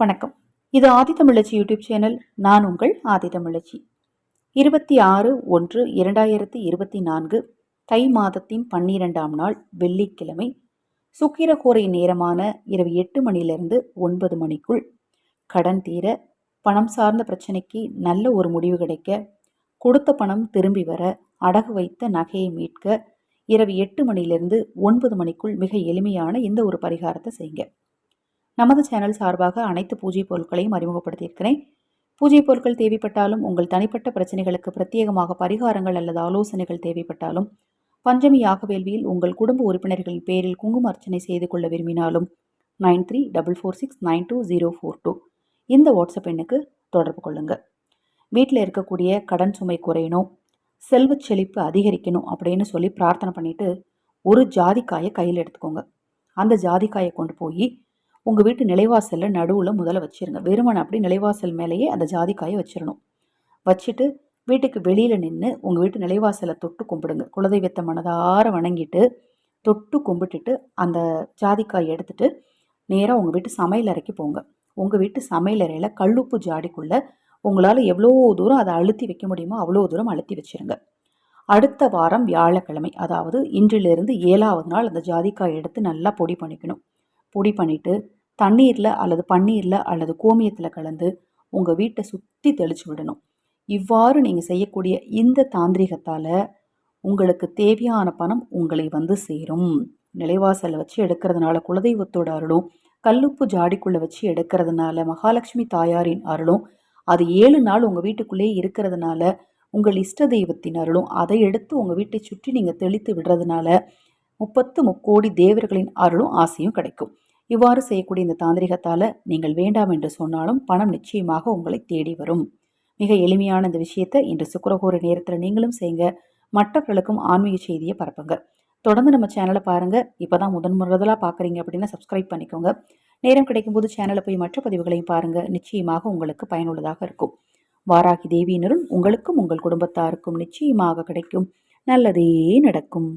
வணக்கம். இது ஆதித்தமிழச்சி YouTube channel. நான் உங்கள் ஆதித்தமிழச்சி இருபத்தி ஆறு ஒன்று இரண்டாயிரத்தி இருபத்தி நான்கு தை மாதத்தின் பன்னிரெண்டாம் நாள் வெள்ளிக்கிழமை சுக்கிரகோரை நேரமான இரவு எட்டு மணியிலிருந்து ஒன்பது மணிக்குள் கடன் தீர பணம் சார்ந்த பிரச்சனைக்கு நல்ல ஒரு முடிவு கிடைக்க கொடுத்த பணம் திரும்பி வர அடகு வைத்த நகையை மீட்க இரவு எட்டு மணியிலிருந்து ஒன்பது மணிக்குள் மிக எளிமையான இந்த ஒரு பரிகாரத்தை செய்யுங்க. நமது சேனல் சார்பாக அனைத்து பூஜை பொருட்களையும் அறிமுகப்படுத்தியிருக்கிறேன். பூஜை பொருட்கள் தேவைப்பட்டாலும் உங்கள் தனிப்பட்ட பிரச்சனைகளுக்கு பிரத்யேகமாக பரிகாரங்கள் அல்லது ஆலோசனைகள் தேவைப்பட்டாலும் பஞ்சமி யாக வேள்வியில் உங்கள் குடும்ப உறுப்பினர்களின் பேரில் குங்கும அர்ச்சனை செய்து கொள்ள விரும்பினாலும் nine three double four six nine two zero four two இந்த வாட்ஸ்அப் எண்ணுக்கு தொடர்பு கொள்ளுங்கள் வீட்டில் இருக்கக்கூடிய கடன் சுமை குறையணும் செல்வச் செழிப்பு அதிகரிக்கணும் அப்படின்னு சொல்லி பிரார்த்தனை பண்ணிட்டு ஒரு ஜாதிக்காயை கையில் எடுத்துக்கோங்க. அந்த ஜாதிக்காயை கொண்டு போய் உங்கள் வீட்டு நிலைவாசலில் நடுவில் முதல்ல வச்சிருங்க. வெறுமனை அப்படி நிலைவாசல் மேலேயே அந்த ஜாதிக்காயை வச்சிடணும் வச்சுட்டு வீட்டுக்கு வெளியில் நின்று உங்கள் வீட்டு நிலைவாசலை தொட்டு கும்பிடுங்க. குலதெய்வத்தை மனதார வணங்கிட்டு தொட்டு கும்பிட்டுட்டு அந்த ஜாதிக்காயை எடுத்துட்டு நேராக உங்கள் வீட்டு சமையல் அறைக்கு போங்க. உங்கள் வீட்டு சமையல் அறையில் கல்லுப்பு ஜாடிக்குள்ளே உங்களால் எவ்வளோ தூரம் அதை அழுத்தி வைக்க முடியுமோ அவ்வளோ தூரம் அழுத்தி வச்சிருங்க. அடுத்த வாரம் வியாழக்கிழமை அதாவது இன்றிலிருந்து ஏழாவது நாள் அந்த ஜாதிக்காய் எடுத்து நல்லா பொடி பண்ணிக்கணும். பொடி பண்ணிவிட்டு தண்ணீரில் அல்லது பன்னீரில் அல்லது கோமியத்தில் கலந்து உங்கள் வீட்டை சுற்றி தெளித்து விடணும். இவ்வாறு நீங்கள் செய்யக்கூடிய இந்த தாந்திரிகத்தால் உங்களுக்கு தேவையான பணம் உங்களை வந்து சேரும். நிலைவாசலில் வச்சு எடுக்கிறதுனால குலதெய்வத்தோட அருளும் கல்லுப்பு ஜாடிக்குள்ளே வச்சு எடுக்கிறதுனால மகாலட்சுமி தாயாரின் அருளும் அது ஏழு நாள் உங்கள் வீட்டுக்குள்ளேயே இருக்கிறதுனால உங்கள் இஷ்ட தெய்வத்தின் அருளும் அதை எடுத்து உங்கள் வீட்டை சுற்றி நீங்கள் தெளித்து விடுறதுனால முப்பத்து முக்கோடி தேவர்களின் அருளும் ஆசையும் கிடைக்கும். இவ்வாறு செய்யக்கூடிய இந்த தாந்திரிகத்தால் நீங்கள் வேண்டாம் என்று சொன்னாலும் பணம் நிச்சயமாக உங்களை தேடி வரும். மிக எளிமையான இந்த விஷயத்தை இன்று சுக்கரகோர நேரத்தில் நீங்களும் செய்யுங்க. மற்றவர்களுக்கும் ஆன்மீக செய்தியை பரப்புங்க. தொடர்ந்து நம்ம சேனலை பாருங்கள் இப்போ தான் முதன் முதலாக பார்க்குறீங்க அப்படின்னா சப்ஸ்கிரைப் பண்ணிக்கோங்க. நேரம் கிடைக்கும்போது சேனலை போய் மற்ற பதிவுகளையும் பாருங்கள் நிச்சயமாக உங்களுக்கு பயனுள்ளதாக இருக்கும். வாராகி தேவியினருள் உங்களுக்கும் உங்கள் குடும்பத்தாருக்கும் நிச்சயமாக கிடைக்கும். நல்லதே நடக்கும்.